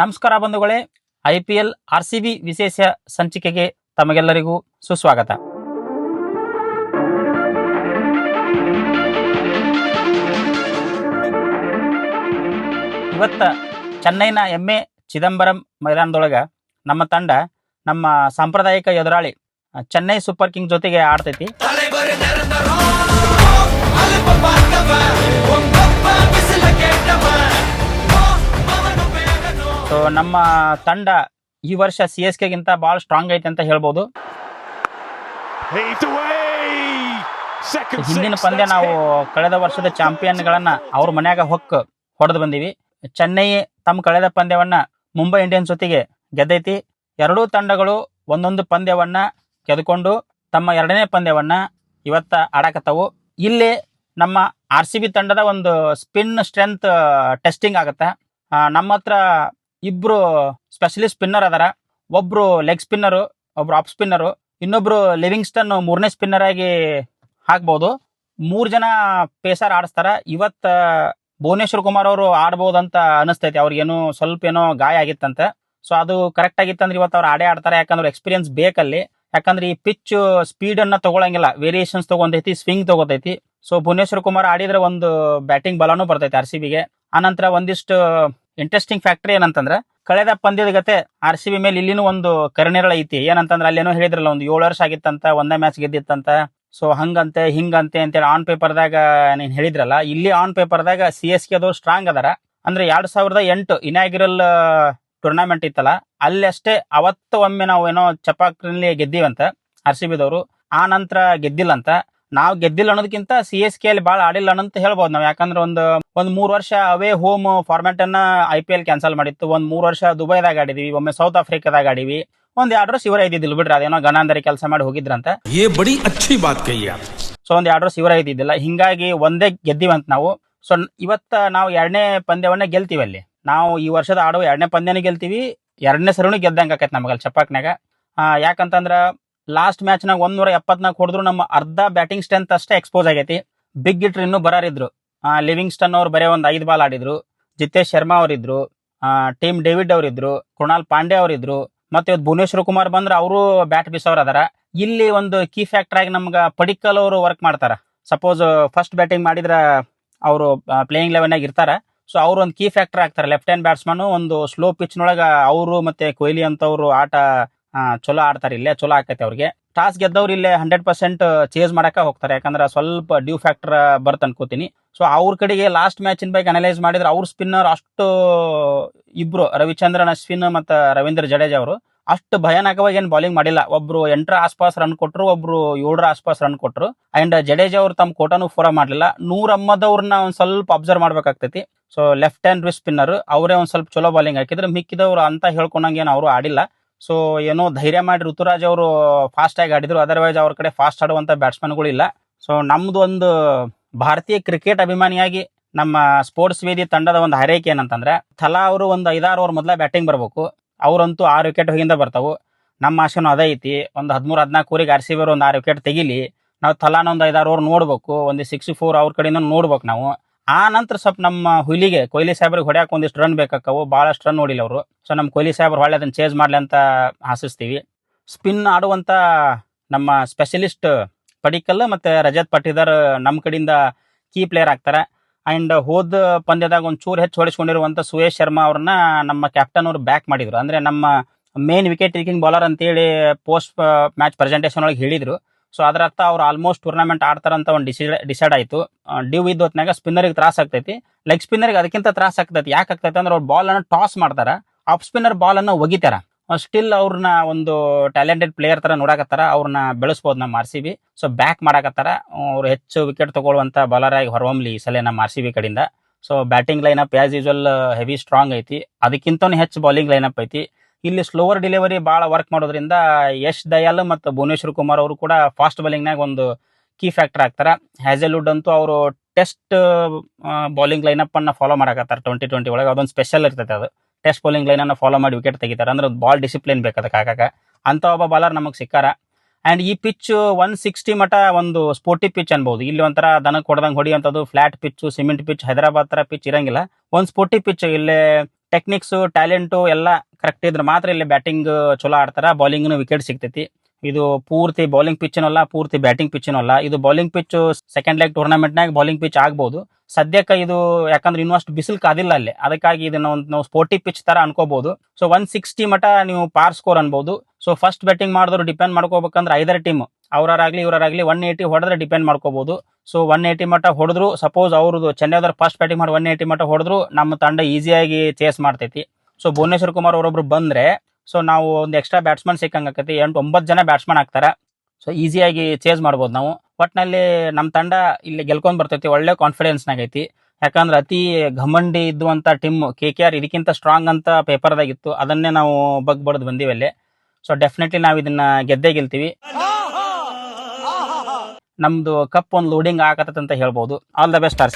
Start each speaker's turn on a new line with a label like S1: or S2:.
S1: ನಮಸ್ಕಾರ ಬಂಧುಗಳೇ, I P L R C B ವಿಶೇಷ ಸಂಚಿಕೆಗೆ ತಮಗೆಲ್ಲರಿಗೂ ಸುಸ್ವಾಗತ. ಇವತ್ತ ಚೆನ್ನೈನ ಎಮ್ಮೆ ಚಿದಂಬರಂ ಮೈದಾನದೊಳಗ ನಮ್ಮ ತಂಡ, ನಮ್ಮ ಸಾಂಪ್ರದಾಯಿಕ ಎದುರಾಳಿ, ಚೆನ್ನೈ ಸೂಪರ್ ಕಿಂಗ್ ಜೊತೆಗೆ ಆಡ್ತೈತಿ. ನಮ್ಮ ತಂಡ ಈ ವರ್ಷ ಸಿ ಎಸ್ ಕೆಗಿಂತ ಬಹಳ ಸ್ಟ್ರಾಂಗ್ ಐತೆ ಅಂತ ಹೇಳ್ಬೋದು. ಹಿಂದಿನ ಪಂದ್ಯ ನಾವು ಕಳೆದ ವರ್ಷದ ಚಾಂಪಿಯನ್ಗಳನ್ನ ಅವ್ರ ಮನ್ಯಾಗ ಹೊಕ್ಕ ಹೊಡೆದು ಬಂದೀವಿ. ಚೆನ್ನೈ ತಮ್ಮ ಕಳೆದ ಪಂದ್ಯವನ್ನ ಮುಂಬೈ ಇಂಡಿಯನ್ಸ್ ಜೊತೆಗೆ ಗೆದ್ದೈತಿ. ಎರಡೂ ತಂಡಗಳು ಒಂದೊಂದು ಪಂದ್ಯವನ್ನ ಗೆದ್ಕೊಂಡು ತಮ್ಮ ಎರಡನೇ ಪಂದ್ಯವನ್ನ ಇವತ್ತ ಆಡಕತ್ತವು. ಇಲ್ಲಿ ನಮ್ಮ ಆರ್ ಸಿ ಬಿ ತಂಡದ ಒಂದು ಸ್ಪಿನ್ ಸ್ಟ್ರೆಂತ್ ಟೆಸ್ಟಿಂಗ್ ಆಗತ್ತ. ನಮ್ಮ ಹತ್ರ ಇಬ್ರು ಸ್ಪೆಷಲಿಸ್ಟ್ ಸ್ಪಿನ್ನರ್ ಅದಾರ. ಒಬ್ರು ಲೆಗ್ ಸ್ಪಿನ್ನರು ಒಬ್ರು ಆಫ್ ಸ್ಪಿನ್ನರು ಇನ್ನೊಬ್ರು ಲಿವಿಂಗ್ಸ್ಟನ್ ಮೂರನೇ ಸ್ಪಿನ್ನರ್ ಆಗಿ ಹಾಕ್ಬೋದು. ಮೂರ್ ಜನ ಪೇಸರ್ ಆಡಿಸ್ತಾರ. ಇವತ್ತು ಭುವನೇಶ್ವರ್ ಕುಮಾರ್ ಅವರು ಆಡ್ಬೋದು ಅಂತ ಅನಿಸ್ತೈತಿ. ಅವ್ರಿಗೇನು ಸ್ವಲ್ಪ ಏನೋ ಗಾಯ ಆಗಿತ್ತಂತೆ. ಸೊ ಅದು ಕರೆಕ್ಟ್ ಆಗಿತ್ತಂದ್ರೆ ಇವತ್ತು ಅವ್ರು ಆಡೇ ಆಡ್ತಾರೆ. ಯಾಕಂದ್ರೆ ಎಕ್ಸ್ಪೀರಿಯನ್ಸ್ ಬೇಕಲ್ಲಿ. ಯಾಕಂದ್ರೆ ಈ ಪಿಚ್ ಸ್ಪೀಡ್ ಅನ್ನ ತಗೊಳಂಗಿಲ್ಲ. ವೇರಿಯೇಷನ್ಸ್ ತಗೊಂತೈತಿ ಸ್ವಿಂಗ್ ತಗೋತೈತಿ. ಸೊ ಭುವನೇಶ್ವರ್ ಕುಮಾರ್ ಆಡಿದ್ರೆ ಒಂದು ಬ್ಯಾಟಿಂಗ್ ಬಲನೂ ಬರ್ತೈತಿ ಆರ್ ಸಿ ಬಿಗೆ ಆನಂತರ ಒಂದಿಷ್ಟು ಇಂಟ್ರೆಸ್ಟಿಂಗ್ ಫ್ಯಾಕ್ಟ್ರಿ ಏನಂತಂದ್ರೆ, ಕಳೆದ ಪಂದ್ಯದ ಗತೆ ಆರ್ ಸಿ ಬಿ ಮೇಲೆ ಇಲ್ಲಿನೂ ಒಂದು ಕರ್ಣಿರಳ ಐತಿ. ಏನಂತಂದ್ರೆ ಅಲ್ಲೇನೋ ಹೇಳಿದ್ರಲ್ಲ, ಒಂದು ಏಳು ವರ್ಷ ಆಗಿತ್ತಂತ, ಒಂದೇ ಮ್ಯಾಚ್ ಗೆದ್ದಿತ್ತಂತ. ಸೊ ಹಂಗಂತೆ, ಹಿಂಗಂತೆ ಅಂತೇಳಿ ಆನ್ ಪೇಪರ್ದಾಗ ನೀನು ಹೇಳಿದ್ರಲ್ಲ, ಇಲ್ಲಿ ಆನ್ ಪೇಪರ್ದಾಗ ಸಿ ಎಸ್ ಕೆ ಸ್ಟ್ರಾಂಗ್ ಅದಾರ. ಅಂದ್ರೆ ಎರಡ್ ಸಾವಿರದ ಎಂಟು ಇನಾಗಿರಲ್ ಟೂರ್ನಮೆಂಟ್ ಇತ್ತಲ್ಲ, ಅಲ್ಲಷ್ಟೇ ಅವತ್ತು ಒಮ್ಮೆ ನಾವು ಏನೋ ಚಪಾಕ್ನಲ್ಲಿ ಗೆದ್ದೀವಂತ ಆರ್ ಸಿ ಬಿದವರು ಆ ನಂತರ ಗೆದ್ದಿಲ್ಲ ಅಂತ ನಾವು ಗೆದ್ದಿಲ್ಲ ಅನ್ನೋದಕ್ಕಿಂತ ಸಿ ಎಸ್ ಕೆ ಅಲ್ಲಿ ಭಾಳ ಆಡಿಲ್ಲ ಅಂತ ಹೇಳ್ಬೋದು ನಾವು. ಯಾಕಂದ್ರೆ ಒಂದು ಒಂದು ಮೂರು ವರ್ಷ ಅವೇ ಹೋಮ್ ಫಾರ್ಮ್ಯಾಟ್ ಅನ್ನ ಐ ಪಿ ಎಲ್ ಕ್ಯಾನ್ಸಲ್ ಮಾಡಿತ್ತು. ಒಂದು ಮೂರು ವರ್ಷ ದುಬೈದಾಗ ಆಡಿದ್ವಿ ಒಮ್ಮೆ ಸೌತ್ ಆಫ್ರಿಕಾದಾಗ ಆಡಿವಿ ಒಂದ್ ಎರಡು ವರ್ಷ ಇವರ ಇದ್ದಿದ್ದಿಲ್ಲ ಬಿಡ್ರಿ ಅದೇನೋ ಗಣಾಂಧರಿ ಕೆಲಸ ಮಾಡಿ ಹೋಗಿದ್ರಂತ.
S2: ಏ ಬಡಿ ಅಚ್ಚಿ ಬಾತ್ ಕೈಯ
S1: ಸೊ ಒಂದ್ ಎರಡು ವರ್ಷ ಇವರ ಇದ್ದಿದ್ದಿಲ್ಲ. ಹಿಂಗಾಗಿ ಒಂದೇ ಗೆದ್ದಿವಂತ ನಾವು. ಸೊ ಇವತ್ತ ನಾವು ಎರಡನೇ ಪಂದ್ಯವನ್ನ ಗೆಲ್ತೀವಿ ಅಲ್ಲಿ. ನಾವು ಈ ವರ್ಷದ ಆಡೋ ಎರಡನೇ ಪಂದ್ಯನೇ ಗೆಲ್ತೀವಿ. ಎರಡನೇ ಸರಿನೂ ಗೆದ್ದಂಗ ಆಕೈತೆ ನಮಗಲ್ಲಿ ಆ ಯಾಕಂತಂದ್ರ ಲಾಸ್ಟ್ ಮ್ಯಾಚ್ನಾಗ ಒಂದೂರ ಎಪ್ಪತ್ನಾಲ್ಕು ಹೊಡೆದ್ರು ನಮ್ಮ ಅರ್ಧ ಬ್ಯಾಟಿಂಗ್ ಸ್ಟ್ರೆಂತ್ ಅಷ್ಟೇ ಎಕ್ಸ್ಪೋಸ್ ಆಗೈತಿ. ಬಿಗ್ ಇಟ್ರ್ ಇನ್ನೂ ಬರಾರಿದ್ರು. ಲಿವಿಂಗ್ಸ್ಟನ್ ಅವ್ರು ಬರೀ ಒಂದು ಐದು ಬಾಲ್ ಆಡಿದ್ರು. ಜಿತೇಶ್ ಶರ್ಮಾ ಅವರಿದ್ರು. ಟೀಮ್ ಡೇವಿಡ್ ಅವರಿದ್ರು. ಕೃಣಾಲ್ ಪಾಂಡೆ ಅವರಿದ್ರು. ಮತ್ತೆ ಇವತ್ತು ಭುವನೇಶ್ವರ್ ಕುಮಾರ್ ಬಂದ್ರೆ ಅವರು ಬ್ಯಾಟ್ ಬಿಸೋರ್ ಅದಾರ. ಇಲ್ಲಿ ಒಂದು ಕೀ ಫ್ಯಾಕ್ಟರ್ ಆಗಿ ನಮ್ಗೆ ಪಡಿಕಲ್ ಅವರು ವರ್ಕ್ ಮಾಡ್ತಾರ. ಸಪೋಸ್ ಫಸ್ಟ್ ಬ್ಯಾಟಿಂಗ್ ಮಾಡಿದ್ರ ಅವರು ಪ್ಲೇಯಿಂಗ್ ಲೆವೆನ್ ಆಗಿ ಇರ್ತಾರ. ಸೊ ಅವ್ರು ಒಂದು ಕೀ ಫ್ಯಾಕ್ಟರ್ ಆಗ್ತಾರೆ ಲೆಫ್ಟ್ ಹ್ಯಾಂಡ್ ಬ್ಯಾಟ್ಸ್ಮನ್ ಒಂದು ಸ್ಲೋ ಪಿಚ್ ನೊಳಗ ಅವರು ಮತ್ತೆ ಕೊಹ್ಲಿ ಅಂತವರು ಆಟ ಚಲೋ ಆಡ್ತಾರೆ ಇಲ್ಲೇ, ಚಲೋ ಆಕೈತೆ ಅವ್ರಿಗೆ. ಟಾಸ್ ಗೆದ್ದವ್ರು ಇಲ್ಲೇ ಹಂಡ್ರೆಡ್ ಪರ್ಸೆಂಟ್ ಚೇಸ್ ಮಾಡಕ್ಕೆ ಹೋಗ್ತಾರೆ. ಯಾಕಂದ್ರೆ ಸ್ವಲ್ಪ ಡ್ಯೂ ಫ್ಯಾಕ್ಟರ್ ಬರ್ತ ಅನ್ಕೋತೀನಿ. ಸೊ ಅವ್ರ ಕಡೆಗೆ ಲಾಸ್ಟ್ ಮ್ಯಾಚಿನ ಬಗ್ಗೆ ಅನಲೈಸ್ ಮಾಡಿದ್ರೆ ಅವ್ರ ಸ್ಪಿನ್ನರ್ ಅಷ್ಟು ಇಬ್ರು, ರವಿಚಂದ್ರನ್, ಅಶ್ವಿನ್ ಮತ್ತು ರವೀಂದ್ರ ಜಡೇಜಾ ಅವರು, ಅಷ್ಟು ಭಯಾನಕವಾಗಿ ಏನು ಬೌಲಿಂಗ್ ಮಾಡಿಲ್ಲ. ಒಬ್ರು ಎಂಟರ ಆಸ್ಪಾಸ್ ರನ್ ಕೊಟ್ರು, ಒಬ್ರು ಏಳರ ಆಸ್ಪಾಸ್ ರನ್ ಕೊಟ್ರು. ಅಂಡ್ ಜಡೇಜಾ ಅವ್ರು ತಮ್ಮ ಕೋಟಾನು ಫೋರ ಮಾಡಲಿಲ್ಲ. ನೂರ ಅಮ್ಮದವ್ರನ್ನ ಒಂದ್ ಸ್ವಲ್ಪ ಅಬ್ಸರ್ವ್ ಮಾಡ್ಬೇಕಾಗ್ತೈತಿ. ಸೊ ಲೆಫ್ಟ್ ಹ್ಯಾಂಡ್ ಸ್ಪಿನ್ನರ್ ಅವರೇ ಒಂದ್ ಸ್ವಲ್ಪ ಚಲೋ ಬೌಲಿಂಗ್ ಹಾಕಿದ್ರೆ ಮಿಕ್ಕಿದವ್ರು ಅಂತ ಹೇಳ್ಕೊಂಡಂಗೆ ಅವರು ಆಡಿಲ್ಲ. ಸೊ ಏನೋ ಧೈರ್ಯ ಮಾಡಿ ಋತುರಾಜ್ ಅವರು ಫಾಸ್ಟ್ ಆಗಿ ಆಡಿದ್ರು. ಅದರ್ವೈಸ್ ಅವ್ರ ಕಡೆ ಫಾಸ್ಟ್ ಆಡುವಂತ ಬ್ಯಾಟ್ಸ್ಮನ್ಗಳಿಲ್ಲ ಸೊ ನಮ್ಮದು ಒಂದು ಭಾರತೀಯ ಕ್ರಿಕೆಟ್ ಅಭಿಮಾನಿಯಾಗಿ ನಮ್ಮ ಸ್ಪೋರ್ಟ್ಸ್ ವೇದಿ ತಂಡದ ಒಂದು ಹರೈಕೆ ಏನಂತಂದ್ರೆ, ತಲಾ ಅವರು ಒಂದು ಐದಾರು ಓವರ್ ಮೊದಲ ಬ್ಯಾಟಿಂಗ್ ಬರಬೇಕು. ಅವರಂತೂ ಆರು ವಿಕೆಟ್ ಹೋಗಿಂದ ಬರ್ತಾವು. ನಮ್ಮ ಆಶೆನೂ ಅದೇ ಐತಿ. ಒಂದು ಹದಿಮೂರು, ಹದಿನಾಲ್ಕು ಊರಿಗೆ ಆರ್ ಸಿ ಬಿ ಒಂದು ಆರು ವಿಕೆಟ್ ತೆಗಿಲಿ. ನಾವು ತಲಾನ ಒಂದು ಐದಾರು ಓವರ್ ನೋಡ್ಬೇಕು. ಒಂದು ಸಿಕ್ಸ್ಟಿ ಫೋರ್ ಅವ್ರ ಕಡೆಯಿಂದ ನೋಡ್ಬೇಕು ನಾವು. ಆ ನಂತರ ಸ್ವಲ್ಪ ನಮ್ಮ ಹುಲಿಗೆ ಕೊಹ್ಲಿ ಸಾಹೇಬ್ರಿಗೆ ಹೊಡ್ಯಾಕ ಒಂದಿಷ್ಟು ರನ್ ಬೇಕಾಕವು ಭಾಳಷ್ಟು ರನ್ ನೋಡಿಲ್ಲ ಅವರು. ಸೊ ನಮ್ಮ ಕೊಹ್ಲಿ ಸಾಹೇಬ್ರು ಹೊಳ್ಳೆ ಅದನ್ನ ಚೇಂಜ್ ಮಾಡ್ಲಿ ಅಂತ ಆಶಿಸ್ತೀವಿ. ಸ್ಪಿನ್ ಆಡುವಂತ ನಮ್ಮ ಸ್ಪೆಷಲಿಸ್ಟ್ ಪಡಿಕಲ್ ಮತ್ತೆ ರಜತ್ ಪಟ್ಟಿದಾರ್ ನಮ್ಮ ಕಡೆಯಿಂದ ಕೀ ಪ್ಲೇಯರ್ ಆಗ್ತಾರೆ. ಅಂಡ್ ಹೋದ ಪಂದ್ಯದಾಗ ಒಂದ್ ಚೂರ್ ಹೆಚ್ಚು ಹೊಡಿಸ್ಕೊಂಡಿರುವಂತ ಸುಯೇಶ್ ಶರ್ಮಾ ಅವ್ರನ್ನ ನಮ್ಮ ಕ್ಯಾಪ್ಟನ್ ಅವರು ಬ್ಯಾಕ್ ಮಾಡಿದ್ರು. ಅಂದ್ರೆ ನಮ್ಮ ಮೇನ್ ವಿಕೆಟ್ ಟೇಕಿಂಗ್ ಬೌಲರ್ ಅಂತೇಳಿ ಪೋಸ್ಟ್ ಮ್ಯಾಚ್ ಪ್ರೆಸೆಂಟೇಷನ್ ಒಳಗೆ ಹೇಳಿದ್ರು. ಸೊ ಅದರ ಅರ್ಥ ಅವ್ರು ಆಲ್ಮೋಸ್ಟ್ ಟೂರ್ನಮೆಂಟ್ ಆಡ್ತಾರಂತ ಒಂದು ಡಿಸೈಡ್ ಡಿಸೈಡ್ ಆಯಿತು. ಡ್ಯೂ ಇದ್ದ ಹೊತ್ನಾಗ ಸ್ಪಿನ್ನರಿಗೆ ತ್ರಾಸ ಆಗ್ತೈತಿ. ಲೆಗ್ ಸ್ಪಿನ್ನರ್ಗೆ ಅದಕ್ಕಿಂತ ತ್ರಾಸ ಆಗ್ತೈತಿ. ಯಾಕೆ ಆಗ್ತೈತೆ ಅಂದ್ರೆ ಅವ್ರು ಬಾಲನ್ನು ಟಾಸ್ ಮಾಡ್ತಾರ. ಆಫ್ ಸ್ಪಿನ್ನರ್ ಬಾಲನ್ನು ಒಗಿತಾರ. ಸ್ಟಿಲ್ ಅವ್ರನ್ನ ಒಂದು ಟ್ಯಾಲೆಂಟೆಡ್ ಪ್ಲೇಯರ್ ತರ ನೋಡಕತ್ತಾರ. ಅವ್ರನ್ನ ಬೆಳೆಸ್ಬೋದು ನಮ್ಮ R C B so back ಮಾಡಕತ್ತಾರ. ಅವ್ರು ಹೆಚ್ಚು ವಿಕೆಟ್ ತಗೊಳ್ಳುವಂತ ಬಾಲರ್ ಆಗಿ ಹೊರಹೊಮ್ಲಿ ಈ ಸಲ ನಮ್ಮ ಆರ್ ಸಿ ಬಿ ಕಡೆಯಿಂದ so batting line up as usual heavy strong ಐತಿ. ಅದಕ್ಕಿಂತ ಹೆಚ್ಚು ಬೌಲಿಂಗ್ ಲೈನ್ ಅಪ್ ಐತಿ. ಇಲ್ಲಿ ಸ್ಲೋವರ್ ಡಿಲಿವರಿ ಭಾಳ ವರ್ಕ್ ಮಾಡೋದ್ರಿಂದ ಯಶ್ ದಯಾಲ್ ಮತ್ತು ಭುವನೇಶ್ವರ್ ಕುಮಾರ್ ಅವರು ಕೂಡ ಫಾಸ್ಟ್ ಬೌಲಿಂಗ್ನಾಗ ಒಂದು ಕೀ ಫ್ಯಾಕ್ಟರ್ ಆಗ್ತಾರೆ. ಹ್ಯಾಜಲ್ವುಡ್ ಅಂತೂ ಅವರು ಟೆಸ್ಟ್ ಬೌಲಿಂಗ್ ಲೈನಪ್ ಅನ್ನ ಫಾಲೋ ಮಾಡಕತ್ತಾರೆ ಟ್ವೆಂಟಿ ಟ್ವೆಂಟಿ ಒಳಗೆ. ಅದೊಂದು ಸ್ಪೆಷಲ್ ಇರ್ತೈತೆ ಅದು. ಟೆಸ್ಟ್ ಬೌಲಿಂಗ್ ಲೈನನ್ನು ಫಾಲೋ ಮಾಡಿ ವಿಕೆಟ್ ತೆಗಿತಾರೆ. ಅಂದ್ರೆ ಬಾಲ್ ಡಿಸಿಪ್ಲಿನ್ ಬೇಕು ಅದಕ್ಕೆ ಹಾಕಕ್ಕೆ ಅಂತ ಒಬ್ಬ ಬಾಲರ್ ನಮಗೆ ಸಿಕ್ಕಾರ. ಅಂಡ್ ಈ ಪಿಚ್ ಒನ್ ಸಿಕ್ಸ್ಟಿ ಮಟ ಒಂದು ಸ್ಪೋರ್ಟಿ ಪಿಚ್ ಅನ್ಬೋದು. ಇಲ್ಲಿ ಒಂಥರ ದನಕ್ಕೆ ಹೊಡೆದಂಗೆ ಹೊಡಿಯುವಂಥದ್ದು flat pitch cement pitch Hyderabad ಥರ ಪಿಚ್ ಇರಂಗಿಲ್ಲ. ಒಂದು ಸ್ಪೋರ್ಟಿ ಪಿಚ್ ಇಲ್ಲೇ ಟೆಕ್ನಿಕ್ಸ್ ಟ್ಯಾಲೆಂಟು ಎಲ್ಲ ಕರೆಕ್ಟ್ ಇದ್ರೆ ಮಾತ್ರ ಇಲ್ಲಿ ಬ್ಯಾಟಿಂಗ್ ಚಲೋ ಆಡ್ತಾರೆ. ಬೌಲಿಂಗ್ನು ವಿಕೆಟ್ ಸಿಗ್ತೈತಿ. ಇದು ಪೂರ್ತಿ ಬೌಲಿಂಗ್ ಪಿಚ್ನೂ ಅಲ್ಲ ಪೂರ್ತಿ ಬ್ಯಾಟಿಂಗ್ ಪಿಚ್ನೂ ಅಲ್ಲ ಇದು ಬೌಲಿಂಗ್ ಪಿಚ್ ಸೆಕೆಂಡ್ ಲೆಗ್ ಟೂರ್ನಮೆಂಟ್ನಾಗ ಬೌಲಿಂಗ್ ಪಿಚ್ ಆಗ್ಬೋದು. ಸದ್ಯಕ್ಕೆ ಇದು ಯಾಕಂದ್ರೆ ಇನ್ನೂ ಅಷ್ಟು ಬಿಸಿಲು ಕಾದಿಲ್ಲ ಅಲ್ಲಿ. ಅದಕ್ಕಾಗಿ ಇದನ್ನ ನಾವು ಸ್ಪೋರ್ಟಿ ಪಿಚ್ ತರ ಅನ್ಕೋಬಹುದು ಸೊ ಒನ್ ಸಿಕ್ಸ್ಟಿ ಮಟ ನೀವು ಪಾರ್ ಸ್ಕೋರ್ ಅನ್ಬೋದು. ಸೊ ಫಸ್ಟ್ ಬ್ಯಾಟಿಂಗ್ ಮಾಡಿದ್ರು ಡಿಪೆಂಡ್ ಮಾಡ್ಕೋಬೇಕಂದ್ರೆ ಐದರ ಟೀಮ್ ಅವರಾಗಲಿ ಇವರಾಗಲಿ ಒನ್ ಏಯ್ಟಿ ಹೊಡೆದ್ರೆ ಡಿಪೆಂಡ್ ಮಾಡ್ಕೋಬಹುದು ಸೊ ಒನ್ ಏಯ್ಟಿ ಮಟ್ಟ ಹೊಡೆದ್ರು ಸಪೋಸ್ ಅವ್ರದ್ದು ಚೆನ್ನೈದವ್ರು ಫಸ್ಟ್ ಬ್ಯಾಟಿಂಗ್ ಮಾಡಿ ಒನ್ ಏಯ್ಟಿ ಮಟ್ಟ ಹೊಡೆದ್ರು, ನಮ್ಮ ತಂಡ ಈಸಿಯಾಗಿ ಚೇಸ್ ಮಾಡ್ತೈತಿ. ಸೊ ಭುವನೇಶ್ವರ್ ಕುಮಾರ್ ಅವರೊಬ್ರು ಬಂದ್ರೆ ಸೊ ನಾವು ಒಂದು ಎಕ್ಸ್ಟ್ರಾ ಬ್ಯಾಟ್ಸ್ಮನ್ ಸಿಕ್ಕಂಗೆ ಆಕತಿ. ಎಂಟು, ಒಂಬತ್ತು ಜನ ಬ್ಯಾಟ್ಸ್ಮನ್ ಆಗ್ತಾರೆ ಸೊ ಈಸಿಯಾಗಿ ಚೇಸ್ ಮಾಡ್ಬೋದು ನಾವು. ಒಟ್ನಲ್ಲಿ ನಮ್ಮ ತಂಡ ಇಲ್ಲಿ ಗೆಲ್ಕೊಂಡ್ ಬರ್ತೈತಿ, ಒಳ್ಳೆ ಕಾನ್ಫಿಡೆನ್ಸ್ ಐತಿ. ಯಾಕಂದ್ರೆ ಅತಿ ಘಮಂಡಿ ಇದ್ದುವಂತ ಟೀಮ್ ಕೆ ಕೆ ಆರ್ ಇದಕ್ಕಿಂತ ಸ್ಟ್ರಾಂಗ್ ಅಂತ ಪೇಪರ್ದಾಗಿತ್ತು ಅದನ್ನೇ ನಾವು ಬಗ್ ಬಡ್ದು ಬಂದಿವೆ ಅಲ್ಲಿ. ಸೊ ಡೆಫಿನೆಟ್ಲಿ ನಾವು ಇದನ್ನ ಗೆದ್ದೇ ಗೆಲ್ತೀವಿ. ನಮ್ದು ಕಪ್ ಒಂದು ಲೋಡಿಂಗ್ ಆಗತ್ತಂತ ಹೇಳ್ಬೋದು. All the best R